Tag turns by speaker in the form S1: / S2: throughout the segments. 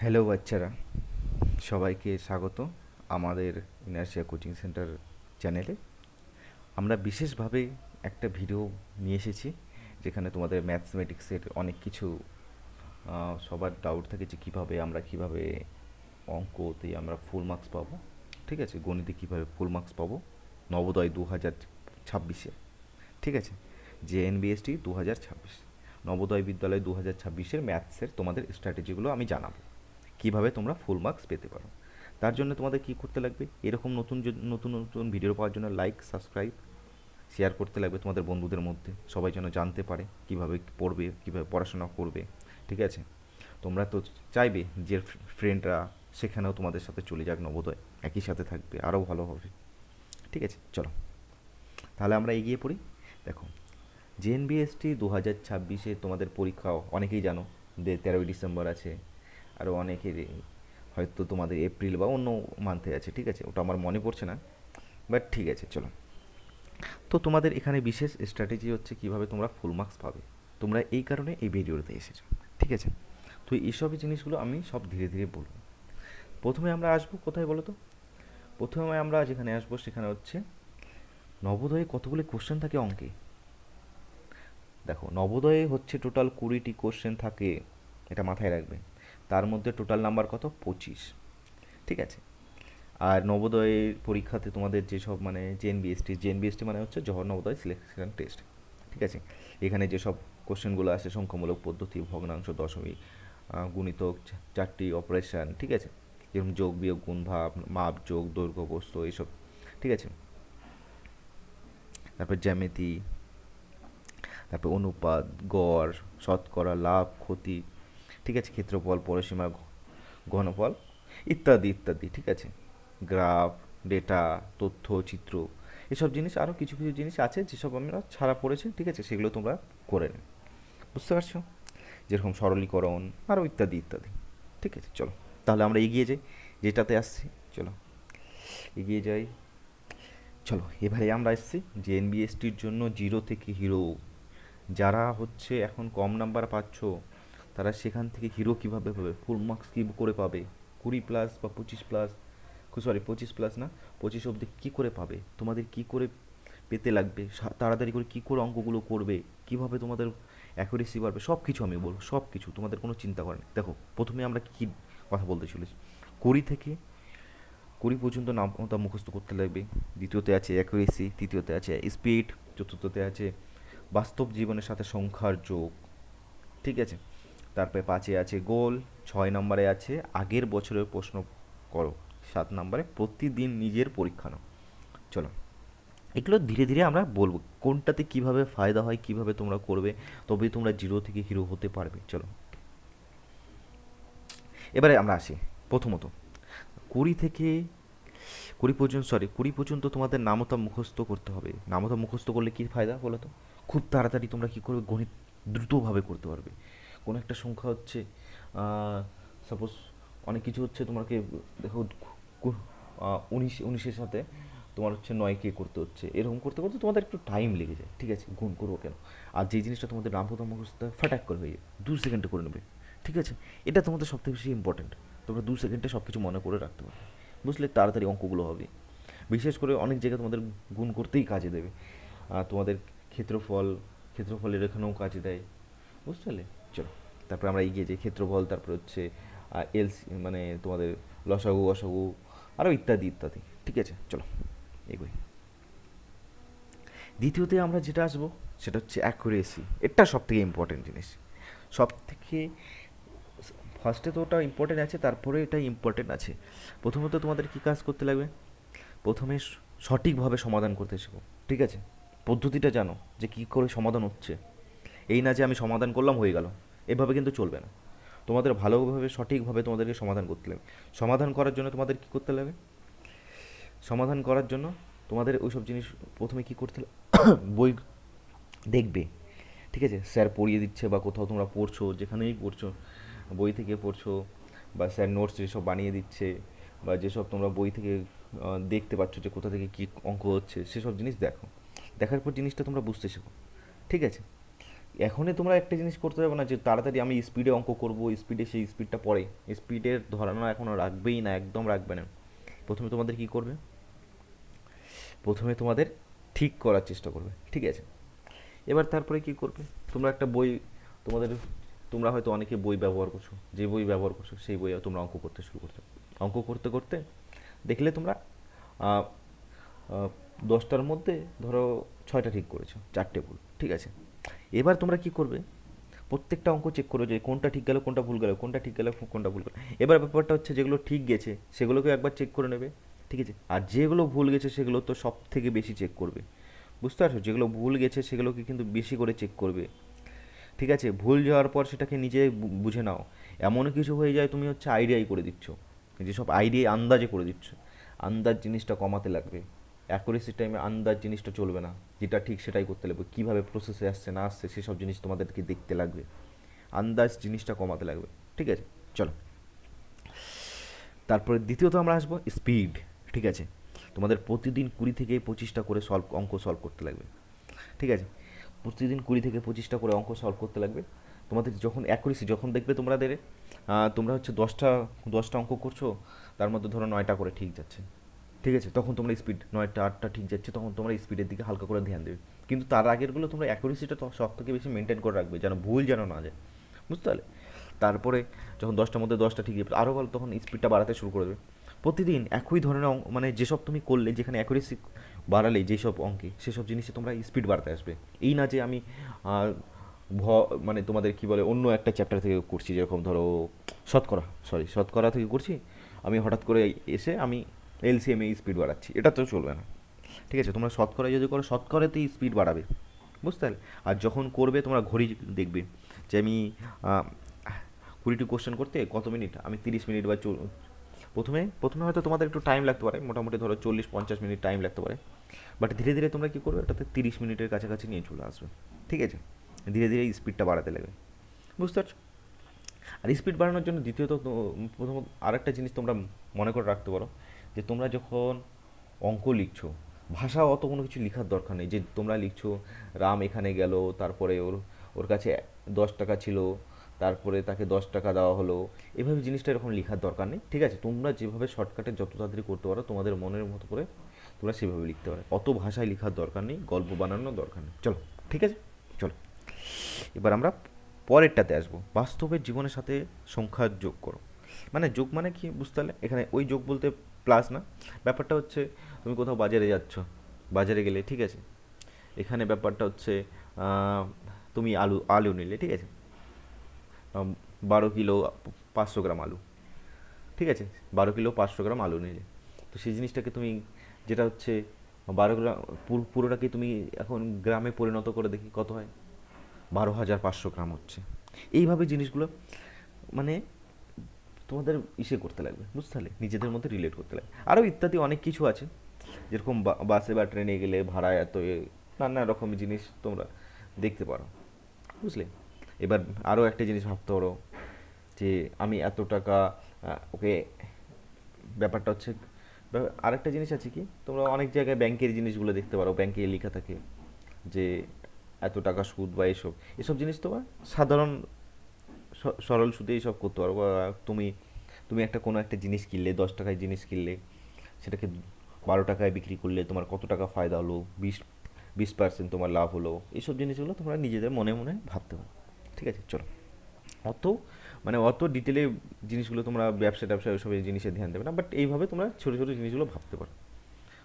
S1: Hello বাচ্চারা। সবাইকে স্বাগত আমাদের ইনার্সিয়া কোচিং সেন্টার চ্যানেলে আমরা বিশেষভাবে একটা ভিডিও নিয়ে এসেছি, যেখানে তোমাদের ম্যাথমেটিক্সের অনেক কিছু সবার ডাউট থাকে যে কীভাবে আমরা কীভাবে অঙ্কতে আমরা ফুল মার্কস পাবো। ঠিক আছে? গণিতে কীভাবে ফুল মার্কস পাবো? নবোদয় দু হাজার ছাব্বিশে। ঠিক আছে? জে এন বিএসটি দু হাজার ছাব্বিশ। নবোদয় বিদ্যালয় দু হাজার ছাব্বিশের ম্যাথসের তোমাদের স্ট্র্যাটেজিগুলো আমি জানাব। কীভাবে তোমরা ফুল মার্কস পেতে পারো। তার জন্য তোমাদের কি করতে লাগবে? এরকম নতুন নতুন নতুন ভিডিও পাওয়ার জন্য লাইক সাবস্ক্রাইব শেয়ার করতে লাগবে তোমাদের বন্ধুদের মধ্যে। সবাই যেন জানতে পারে কীভাবে পড়বে, কীভাবে পড়াশোনা করবে, ঠিক আছে? তোমরা তো চাইবে যে ফ্রেন্ডরা সেখানেও তোমাদের সাথে চলে যাক নবোদয়, একই সাথে থাকবে, আরও ভালো হবে। ঠিক আছে? চলো। তাহলে আমরা এগিয়ে পড়ি। দেখো জেএনবিএসটি দু হাজার ছাব্বিশে তোমাদের পরীক্ষা, অনেকেই জানো তেরোই ডিসেম্বর আছে। আরও অনেকের হয়তো তোমাদের এপ্রিল বা অন্য মান্থে আছে, ঠিক আছে? ওটা আমার মনে পড়ছে না বাট ঠিক আছে, চলো। তো তোমাদের এখানে বিশেষ স্ট্র্যাটেজি হচ্ছে কীভাবে তোমরা ফুল মার্কস পাবে। তোমরা এই কারণে এই ভিডিওতে এসেছ, ঠিক আছে? তো এইসব জিনিসগুলো আমি সব ধীরে ধীরে বলব। প্রথমে আমরা আসব কোথায় বলো তো প্রথমে আমরা যেখানে আসব সেখানে হচ্ছে নবোদয়ে কতগুলি কোশ্চেন থাকে অঙ্কে? দেখো, নবোদয়ে হচ্ছে টোটাল কুড়িটি কোশ্চেন থাকে, এটা মাথায় রাখবে। তার মধ্যে টোটাল নাম্বার কত? পঁচিশ। ঠিক আছে? আর নবোদয়ের পরীক্ষাতে তোমাদের যেসব মানে জেন বিএসটি জেন বিএসটি মানে হচ্ছে জহর নবোদয় সিলেকশন টেস্ট ঠিক আছে? এখানে যেসব কোশ্চেনগুলো আসে, সংখ্যামূলক পদ্ধতি, ভগ্নাংশ, দশমিক গুণিতক চারটি অপারেশন ঠিক আছে? যেরকম যোগ, বিয়োগ, গুণ, ভাব, মাপ, যোগ, দৈর্ঘ্য, বস্তু, এইসব। ঠিক আছে? তারপর জ্যামিতি, তারপর অনুপাত, গড়, শতকরা, লাভ, ক্ষতি ঠিক আছে, ক্ষেত্রফল, পরিসীমা, ঘনফল ইত্যাদি ইত্যাদি, ঠিক আছে? গ্রাফ, ডেটা, তথ্য, চিত্র, এসব জিনিস আরও কিছু কিছু জিনিস আছে যেসব আমরা ছাড়া পড়েছি, ঠিক আছে? সেগুলো তোমরা করে নেবে। বুঝতে পারছ? যেরকম সরলীকরণ আরও ইত্যাদি ইত্যাদি, ঠিক আছে? চলো, তাহলে আমরা এগিয়ে যাই, যেটাতে আসছি, চলো। এগিয়ে যাই। চলো, এবারে আমরা এসেছি যে এনবিএসটির জন্য জিরো থেকে হিরো যারা হচ্ছে এখন কম নাম্বার পাচ্ছ তারা সেখান থেকে হিরো কীভাবে পাবে ফুল মার্কস কী করে পাবে? কুড়ি প্লাস বা পঁচিশ প্লাস সরি পঁচিশ প্লাস না? পঁচিশ অবধি কী করে পাবে? তোমাদের কী করে পেতে লাগবে? তাড়াতাড়ি করে কী করে অঙ্কগুলো করবে? কীভাবে তোমাদের অ্যাকুরেসি বাড়বে? সব কিছু আমি বলব সব কিছু তোমাদের কোনো চিন্তা করেন দেখো, প্রথমে আমরা কী কথা বলতে চলেছি? কুড়ি থেকে কুড়ি পর্যন্ত নামতা মুখস্থ করতে লাগবে। দ্বিতীয়তে আছে অ্যাকুরেসি তৃতীয়তে আছে স্পিড চতুর্থতে আছে বাস্তব জীবনের সাথে সংখ্যার যোগ। ঠিক আছে? তারপরে পাঁচে আছে গোল, ছয় নম্বরে আছে আগের বছরের প্রশ্ন করো, সাত নম্বরে প্রতিদিন নিজের পরীক্ষা নাও। চলো, এগুলো ধীরে ধীরে আমরা বলব, কোনটাতে কীভাবে ফায়দা হয়, কীভাবে তোমরা করবে, তবেই তোমরা জিরো থেকে হিরো হতে পারবে। চলো, এবারে আমরা আসি, প্রথমত, কুড়ি থেকে, কুড়ি পর্যন্ত সরি কুড়ি পর্যন্ত তোমাদের নামতা মুখস্থ করতে হবে। নামতা মুখস্থ করলে কী ফায়দা বলো তো? খুব তাড়াতাড়ি তোমরা কী করবে? গণিত দ্রুতভাবে করতে পারবে। কোনো একটা সংখ্যা হচ্ছে সাপোজ অনেক কিছু হচ্ছে তোমাকে, দেখো উনিশ, উনিশের সাথে তোমার হচ্ছে নয়কে করতে হচ্ছে, এরকম করতে করতে তোমাদের একটু টাইম লেগে যায়, ঠিক আছে? গুণ করব কেন? আর যে জিনিসটা তোমাদের নামতা মুখস্থ ফাটাক করে হয়ে যায়, দু সেকেন্ডে করে নেবে, ঠিক আছে? এটা তোমাদের সবথেকে বেশি ইম্পর্টেন্ট তোমরা দু সেকেন্ডে সব কিছু মনে করে রাখতে পারবে, বুঝলে? তাড়াতাড়ি অঙ্কগুলো হবে। বিশেষ করে অনেক জায়গায় তোমাদের গুণ করতেই কাজে দেবে তোমাদের ক্ষেত্রফল, ক্ষেত্রফলের এখানেও কাজে দেয়, বুঝতে পারলে? চলো, তারপরে আমরা এগিয়ে যাই, ক্ষেত্রফল, তারপর হচ্ছে এল মানে তোমাদের লসাগু অসাগু আরও ইত্যাদি ইত্যাদি, ঠিক আছে, চলো, এগোই। দ্বিতীয়তে আমরা যেটা আসব, সেটা হচ্ছে অ্যাকুরেসি এটা সব থেকে ইম্পর্টেন্ট জিনিস। সব থেকে ফার্স্টে তো ওটা ইম্পর্টেন্ট আছে, তারপরে এটা ইম্পর্টেন্ট আছে। প্রথমত তোমাদের কী কাজ করতে লাগবে? প্রথমে সঠিকভাবে সমাধান করতে শেখো, ঠিক আছে? পদ্ধতিটা জানো, যে কী করে সমাধান হচ্ছে। এই না যে আমি সমাধান করলাম, হয়ে গেল। এভাবে কিন্তু চলবে না। তোমাদের ভালোভাবে, সঠিকভাবে তোমাদেরকে সমাধান করতে লাগবে সমাধান করার জন্য তোমাদের কী করতে লাগবে সমাধান করার জন্য তোমাদের ওইসব জিনিস প্রথমে কী করতে বই দেখবে। ঠিক আছে? স্যার পড়িয়ে দিচ্ছে বা কোথাও তোমরা পড়ছো, যেখানেই পড়ছো, বই থেকে পড়ছো বা স্যার নোটস যেসব বানিয়ে দিচ্ছে বা যেসব তোমরা বই থেকে দেখতে পাচ্ছ যে কোথা থেকে কী অঙ্ক হচ্ছে, সেসব জিনিস দেখো। দেখার পর জিনিসটা তোমরা বুঝতে শেখো। ঠিক আছে? এখনই তোমরা একটা জিনিস করতে যাবে না যে তাড়াতাড়ি আমি স্পিডে অঙ্ক করব স্পিডে সেই স্পিডটা পড়ে স্পিডের ধারণা এখনও রাখবেই না, একদম রাখবে না। প্রথমে তোমাদের কি করবে? প্রথমে তোমাদের ঠিক করার চেষ্টা করবে, ঠিক আছে? এবার তারপরে কি করবে? তোমরা একটা বই, তোমাদের, তোমরা হয়তো অনেকে বই ব্যবহার করছ, যে বই ব্যবহার করছ, সেই বই তোমরা অঙ্ক করতে শুরু করতে অঙ্ক করতে করতে দেখলে তোমরা দশটার মধ্যে ধরো ছয়টা ঠিক করেছ, চারটে ভুল, ঠিক আছে? এবার তোমরা কি করবে? প্রত্যেকটা অঙ্ক চেক করো যে কোনটা ঠিক গেল, কোনটা ভুল গেল, কোনটা ঠিক গেল, কোনটা ভুল গেল। এবার ব্যাপারটা হচ্ছে যেগুলো ঠিক গেছে সেগুলোকে একবার চেক করে নেবে, ঠিক আছে? আর যেগুলো ভুল গেছে, সেগুলো তো সব থেকে বেশি চেক করবে। বুঝতে পারছ? যেগুলো ভুল গেছে, সেগুলোকে কিন্তু বেশি করে চেক করবে। ঠিক আছে? ভুল যাওয়ার পর সেটাকে নিজে বুঝে নাও। এমন কিছু হয়ে যায়, তুমি হচ্ছে আইডিয়াই করে দিচ্ছ। যেসব আইডিয়া আন্দাজে করে দিচ্ছ। আন্দাজ জিনিসটা কমাতে লাগবে। অ্যাকুরেসি টাইমে আন্দাজ জিনিসটা চলবে না। যেটা ঠিক সেটাই করতে লাগবে। কীভাবে প্রসেসে আসছে, না আসছে, সেসব জিনিস তোমাদেরকে দেখতে লাগবে। আন্দাজ জিনিসটা কমাতে লাগবে। ঠিক আছে? চলো। তারপরে দ্বিতীয়ত আমরা আসব স্পিড ঠিক আছে? তোমাদের প্রতিদিন কুড়ি থেকে পঁচিশটা করে সলভ অঙ্ক সলভ করতে লাগবে। ঠিক আছে? প্রতিদিন কুড়ি থেকে পঁচিশটা করে অঙ্ক সলভ করতে লাগবে। তোমাদের যখন অ্যাকুরেসি যখন দেখবে তোমাদের তোমরা হচ্ছে দশটা দশটা অঙ্ক করছ, তার মধ্যে ধরো নয়টা করে ঠিক যাচ্ছে। ঠিক আছে, তখন তোমরা স্পিড নয়টা, আটটা ঠিক যাচ্ছে, তখন তোমরা স্পিডের দিকে হালকা করে ধ্যান দেবে। কিন্তু তার আগেরগুলো তোমরা অ্যাকুরেসিটা সব থেকে বেশি মেনটেন করে রাখবে, যেন ভুল যেন না যায়। বুঝতে পারলে? তারপরে যখন দশটার মধ্যে দশটা ঠিক যাবে আরও ভালো তখন স্পিডটা বাড়াতে শুরু করে দেবে। প্রতিদিন একই ধরনের অঙ্ক মানে যেসব তুমি করলে, যেখানে অ্যাকুরেসি বাড়ালে যেসব অঙ্কে, সেসব জিনিসে তোমরা স্পিড বাড়াতে আসবে। এই না যে আমি ভ মানে তোমাদের কি বলে, অন্য একটা চ্যাপ্টার থেকে করছি, যেরকম ধরো, শতকরা সরি শতকরা থেকে করছি, আমি হঠাৎ করে এসে আমি এলসিএমে স্পিড বাড়াচ্ছি। এটা তো চলবে না। ঠিক আছে, তোমরা শতকরা যদি করো, শতকরাতেই স্পিড বাড়াবে। বুঝতে পারলে? আর যখন করবে, তোমরা ঘড়ি দেখবে যে আমি কুড়িটি কোশ্চেন করতে কত মিনিট আমি তিরিশ মিনিট বা প্রথমে প্রথমে হয়তো তোমাদের একটু টাইম লাগতে পারে। মোটামুটি ধরো চল্লিশ, পঞ্চাশ মিনিট টাইম লাগতে পারে। বাট ধীরে ধীরে তোমরা কী করবে? ওটাতে তিরিশ মিনিটের কাছাকাছি নিয়ে চলে আসবে। ঠিক আছে? ধীরে ধীরে স্পিডটা বাড়াতে লাগবে। বুঝতে পারছ? আর স্পিড বাড়ানোর জন্য দ্বিতীয়ত, প্রথমত আরেকটা জিনিস তোমরা মনে করে রাখতে পারো। যে তোমরা যখন অঙ্ক লিখছো ভাষা অত কোনো কিছু লেখার দরকার নেই। যে তোমরা লিখছো, রাম এখানে গেল, তারপরে ওর ওর কাছে দশ টাকা ছিল, তারপরে তাকে দশ টাকা দেওয়া হলো, এভাবে জিনিসটা এরকম লেখার দরকার নেই। ঠিক আছে, তোমরা যেভাবে শর্টকাটে যত তাড়াতাড়ি করতে পারো, তোমাদের মনের মতো করে তোমরা সেভাবে লিখতে পারো। অত ভাষায় লেখার দরকার নেই, গল্প বানানোর দরকার নেই। চলো, ঠিক আছে? চলো। এবার আমরা পরেরটাতে আসব। বাস্তবের জীবনের সাথে সংখ্যার যোগ করো। মানে যোগ মানে কি বুঝতে পারলে? এখানে ওই যোগ বলতে প্লাস না, ব্যাপারটা হচ্ছে তুমি কোথাও বাজারে যাচ্ছ, বাজারে গেলে, ঠিক আছে? এখানে ব্যাপারটা হচ্ছে তুমি আলু আলু নিলে, ঠিক আছে? বারো কিলো পাঁচশো গ্রাম আলু, ঠিক আছে? বারো কিলো পাঁচশো গ্রাম আলু নিলে। তো সেই জিনিসটাকে তুমি, যেটা হচ্ছে, বারো গ্রাম পুরোটাকে তুমি এখন গ্রামে পরিণত করে দেখি কত হয়? বারো হাজার পাঁচশো গ্রাম হচ্ছে। এইভাবে জিনিসগুলো মানে তোমাদের ইসে করতে লাগবে, বুঝতে পারলে? নিজেদের মধ্যে রিলেট করতে লাগবে। আরও ইত্যাদি অনেক কিছু আছে। যেরকম বাসে বা ট্রেনে গেলে ভাড়া এত নানা রকম জিনিস তোমরা দেখতে পারো, বুঝলে? এবার আরও একটা জিনিস ভাবতে পারো, যে আমি এত টাকা ওকে, ব্যাপারটা হচ্ছে আরেকটা জিনিস আছে কি? তোমরা অনেক জায়গায় ব্যাংকের জিনিসগুলো দেখতে পারো, ব্যাংকে লেখা থাকে যে এত টাকা সুদ বা এসব এসব জিনিস তোমার সাধারণ সরল সুদে এইসব করতে পারো তুমি তুমি একটা কোনো একটা জিনিস কিনলে, দশ টাকায় জিনিস কিনলে, সেটাকে বারো টাকায় বিক্রি করলে তোমার কত টাকা ফায়দা হলো, বিশ বিশ পার্সেন্ট তোমার লাভ হলো, এইসব জিনিসগুলো তোমরা নিজেদের মনে মনে ভাবতে পারো। ঠিক আছে? চলো। অত মানে অত ডিটেলে জিনিসগুলো তোমরা ব্যবসা ট্যাবসা ওইসব জিনিসে ধ্যান দেবে না বাট এইভাবে তোমরা ছোটো ছোটো জিনিসগুলো ভাবতে পারো।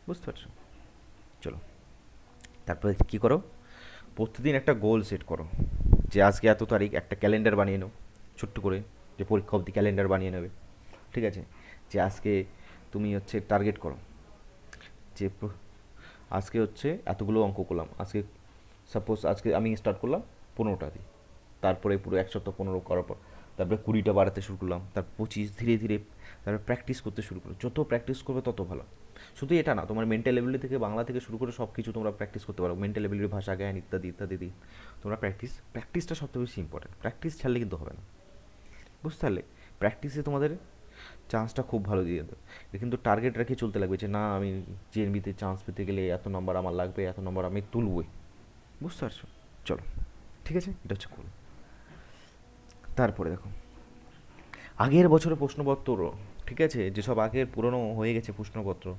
S1: বুঝতে পারছ? চলো। তারপরে কী করো? প্রতিদিন একটা গোল সেট করো যে আজকে এত তারিখ একটা ক্যালেন্ডার বানিয়ে নাও। ছোট্ট করে যে পরীক্ষা অবধি ক্যালেন্ডার বানিয়ে নেবে। ঠিক আছে? যে আজকে তুমি হচ্ছে টার্গেট করো। যে আজকে হচ্ছে এতগুলো অঙ্ক করলাম। আজকে সাপোজ আজকে আমি স্টার্ট করলাম পনেরোটা দিয়ে। তারপরে পুরো এক সপ্তাহ পনেরো করার পর তারপরে কুড়িটা বাড়াতে শুরু করলাম। তার পঁচিশ ধীরে ধীরে তারপরে প্র্যাকটিস করতে শুরু করো যত প্র্যাকটিস করবে তত ভালো। শুধু এটা না, তোমার মেন্টাল এবিলিটি থেকে বাংলা থেকে শুরু করে সব কিছু তোমরা প্র্যাকটিস করতে পারো। মেন্টাল এবিলিটি ভাষা, জ্ঞান ইত্যাদি ইত্যাদি তোমরা প্র্যাকটিস প্র্যাকটিসটা সবথেকে বেশি ইম্পর্টেন্ট প্র্যাকটিস ছাড়লে কিন্তু হবে না। বুঝতে পারলে? প্র্যাকটিসে তোমাদের চান্সটা খুব ভালো দিয়ে দেবে। কিন্তু টার্গেট রেখে চলতে লাগবে যে, না, আমি জেএনবিতে চান্স পেতে গেলে এত নম্বর আমার লাগবে, এত নম্বর আমি তুলবই। বুঝতে পারছ? চলো, ঠিক আছে? এটা হচ্ছে কোল তারপরে দেখো, আগের বছরের প্রশ্নপত্র, ঠিক আছে? যেসব আগের পুরনো হয়ে গেছে প্রশ্নপত্র,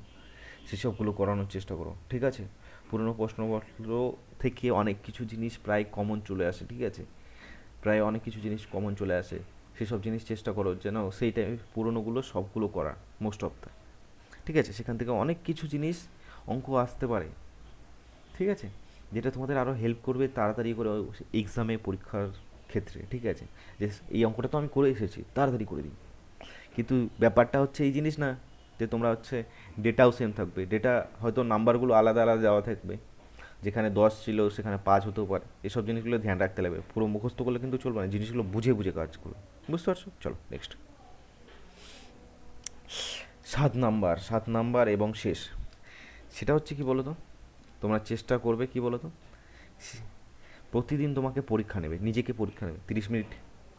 S1: সেসবগুলো করানোর চেষ্টা করো, ঠিক আছে? পুরনো প্রশ্নপত্র থেকে অনেক কিছু জিনিস প্রায় কমন চলে আসে, ঠিক আছে? প্রায় অনেক কিছু জিনিস কমন চলে আসে। সেসব জিনিস চেষ্টা করো যেন সেই টাইমে পুরনোগুলো সবগুলো করার মোস্ট অফ দ্য ঠিক আছে? সেখান থেকে অনেক কিছু জিনিস, অঙ্ক আসতে পারে। ঠিক আছে? যেটা তোমাদের আরও হেল্প করবে তাড়াতাড়ি করে এক্সামে পরীক্ষার ক্ষেত্রে। ঠিক আছে? যে এই অঙ্কটা তো আমি করে এসেছি, তাড়াতাড়ি করে দিই কিন্তু ব্যাপারটা হচ্ছে এই জিনিস না, যে তোমরা হচ্ছে ডেটাও সেম থাকবে। ডেটা হয়তো নাম্বারগুলো আলাদা আলাদা দেওয়া থাকবে। যেখানে দশ ছিল, সেখানে পাঁচ হতেও পারে। এসব জিনিসগুলো ধ্যান রাখতে লাগবে। পুরো মুখস্থ করলে কিন্তু চলবে না। জিনিসগুলো বুঝে বুঝে কাজ করবে বুঝতে পারছ? চলো নেক্সট সাত নাম্বার সাত নাম্বার এবং শেষ। সেটা হচ্ছে কি বলো তো তোমরা চেষ্টা করবে কি বলো তো প্রতিদিন তোমাকে পরীক্ষা নেবে, নিজেকে পরীক্ষা নেবে। তিরিশ মিনিট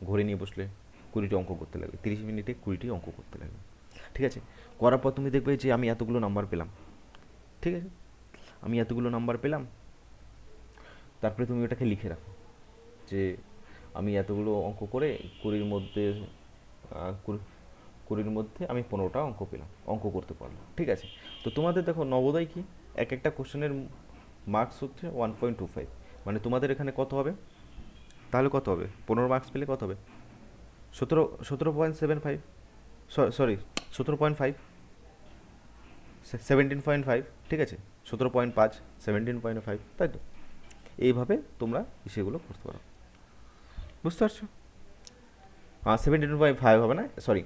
S1: ঘরে নিয়ে বসলে কুড়িটি অঙ্ক করতে লাগবে। তিরিশ মিনিটে কুড়িটি অঙ্ক করতে লাগবে। ঠিক আছে? করার পর তুমি দেখবে যে আমি এতগুলো নাম্বার পেলাম। ঠিক আছে? আমি এতগুলো নাম্বার পেলাম, তারপরে তুমি ওটাকে লিখে রাখো যে আমি এতগুলো অঙ্ক করে কুড়ির মধ্যে কুড়ির মধ্যে আমি পনেরোটা অঙ্ক পেলাম, অঙ্ক করতে পারলাম, ঠিক আছে? তো তোমাদের দেখো নবোদয় কি? এক একটা কোশ্চেনের মার্কস হচ্ছে ওয়ান পয়েন্ট টু ফাইভ মানে তোমাদের এখানে কত হবে? তাহলে কত হবে? পনেরো মার্কস পেলে কত হবে? সতেরো সতেরো পয়েন্ট সেভেন ফাইভ সরি সতেরো point five seventeen point five ঠিক আছে? সতেরো পয়েন্ট পাঁচ সেভেন্টিন পয়েন্ট ফাইভ তাই তো? এইভাবে তোমরা সেগুলো করতে পারো। বুঝতে পারছ? সেভেন্টিন পয়েন্ট ফাইভ হবে না? Sorry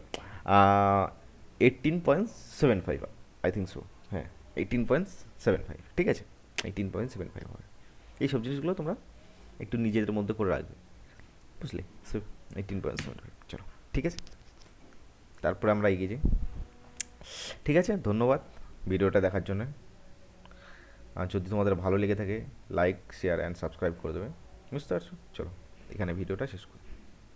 S1: eighteen point seven five I think so হ্যাঁ এইটিন পয়েন্ট সেভেন ফাইভ ঠিক আছে? এইটিন পয়েন্ট সেভেন ফাইভ হবে। এই সব জিনিসগুলো তোমরা একটু নিজেদের মধ্যে করে রাখবে, বুঝলে? এইটিন পয়েন্ট সেভেন ফাইভ চলো, ঠিক আছে? তারপরে আমরা এগিয়ে যাই। ঠিক আছে, ধন্যবাদ ভিডিওটা দেখার জন্য। আর যদি তোমাদের ভালো লেগে থাকে লাইক শেয়ার অ্যান্ড সাবস্ক্রাইব করে দেবে। বুঝতে পারছ? চলো, এখানে ভিডিওটা শেষ করি।